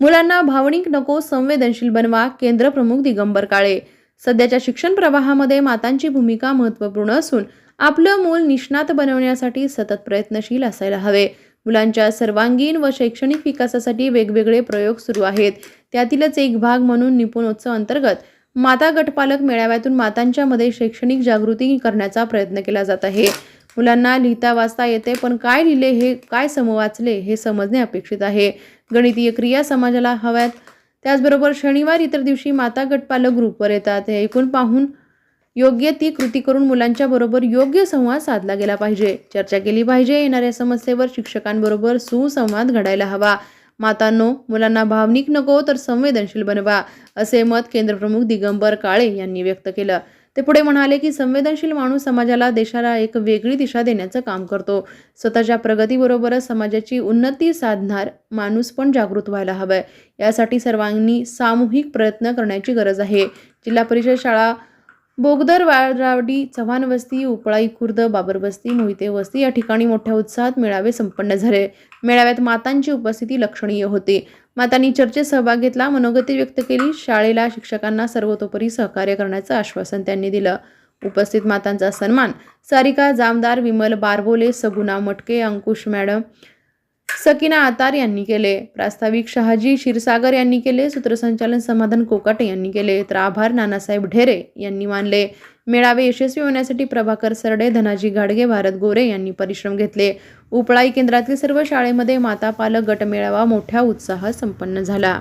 मुलांना भावनिक नको संवेदनशील बनवा केंद्र प्रमुख दिगंबर काळे. सध्याच्या शिक्षण प्रवाहामध्ये मातांची भूमिका महत्त्वपूर्ण असून आपलं मूल निष्णात बनवण्यासाठी सतत प्रयत्नशील असायला हवे. मुलांच्या सर्वांगीण व शैक्षणिक विकासासाठी वेगवेगळे प्रयोग सुरू आहेत. त्यातीलच एक भाग म्हणून निपुणोत्सव अंतर्गत माता गटपालक मेळाव्यातून मातांच्यामध्ये शैक्षणिक जागृती करण्याचा प्रयत्न केला जात आहे. मुलांना लिहिता वाचता येते पण काय लिहिले हे काय समवाचले हे समजणे अपेक्षित आहे. गणितीय क्रिया समाजाला हव्यात. त्याचबरोबर शनिवार इतर दिवशी माता गटपालक ग्रुपवर येतात. हे ऐकून पाहून योग्य ती कृती करून मुलांच्या बरोबर योग्य संवाद साधला गेला पाहिजे. चर्चा केली पाहिजे. येणाऱ्या समस्येवर शिक्षकांबरोबर सुसंवाद घडायला हवा. मातांनो मुलांना भावनिक नको तर संवेदनशील बनवा असे मत केंद्रप्रमुख दिगंबर काळे यांनी व्यक्त केलं. ते पुढे म्हणाले की संवेदनशील माणूस समाजाला देशाला एक वेगळी दिशा देण्याचं काम करतो. स्वतःच्या प्रगतीबरोबरच समाजाची उन्नती साधणार माणूस पण जागृत व्हायला हवंय. यासाठी सर्वांनी सामूहिक प्रयत्न करण्याची गरज आहे. जिल्हा परिषद शाळा बोगदर वाळरावडी चव्हाण वस्ती उपळाई खुर्द बाबर वस्ती मोहिते वस्ती या ठिकाणी मोठ्या उत्साहात मेळावे संपन्न झाले. मेळाव्यात मातांची उपस्थिती लक्षणीय होती. मातांनी चर्चेत सहभाग घेतला मनोगती व्यक्त केली शाळेला शिक्षकांना सर्वतोपरी सहकार्य करण्याचं आश्वासन त्यांनी दिलं. उपस्थित मातांचा सन्मान सारिका जामदार विमल बारबोले सगुना मटके अंकुश मॅडम सकिना आतार यांनी केले. प्रास्ताविक शहाजी क्षीरसागर यांनी केले. सूत्रसंचालन समाधान कोकाटे यांनी केले. तर आभार नानासाहेब ढेरे यांनी मानले. मेळावे यशस्वी होण्यासाठी प्रभाकर सरडे धनाजी गाडगे भारत गोरे यांनी परिश्रम घेतले. उपळाई केंद्रातील सर्व शाळेमध्ये माता पालक गट मेळावा मोठ्या उत्साहात संपन्न झाला.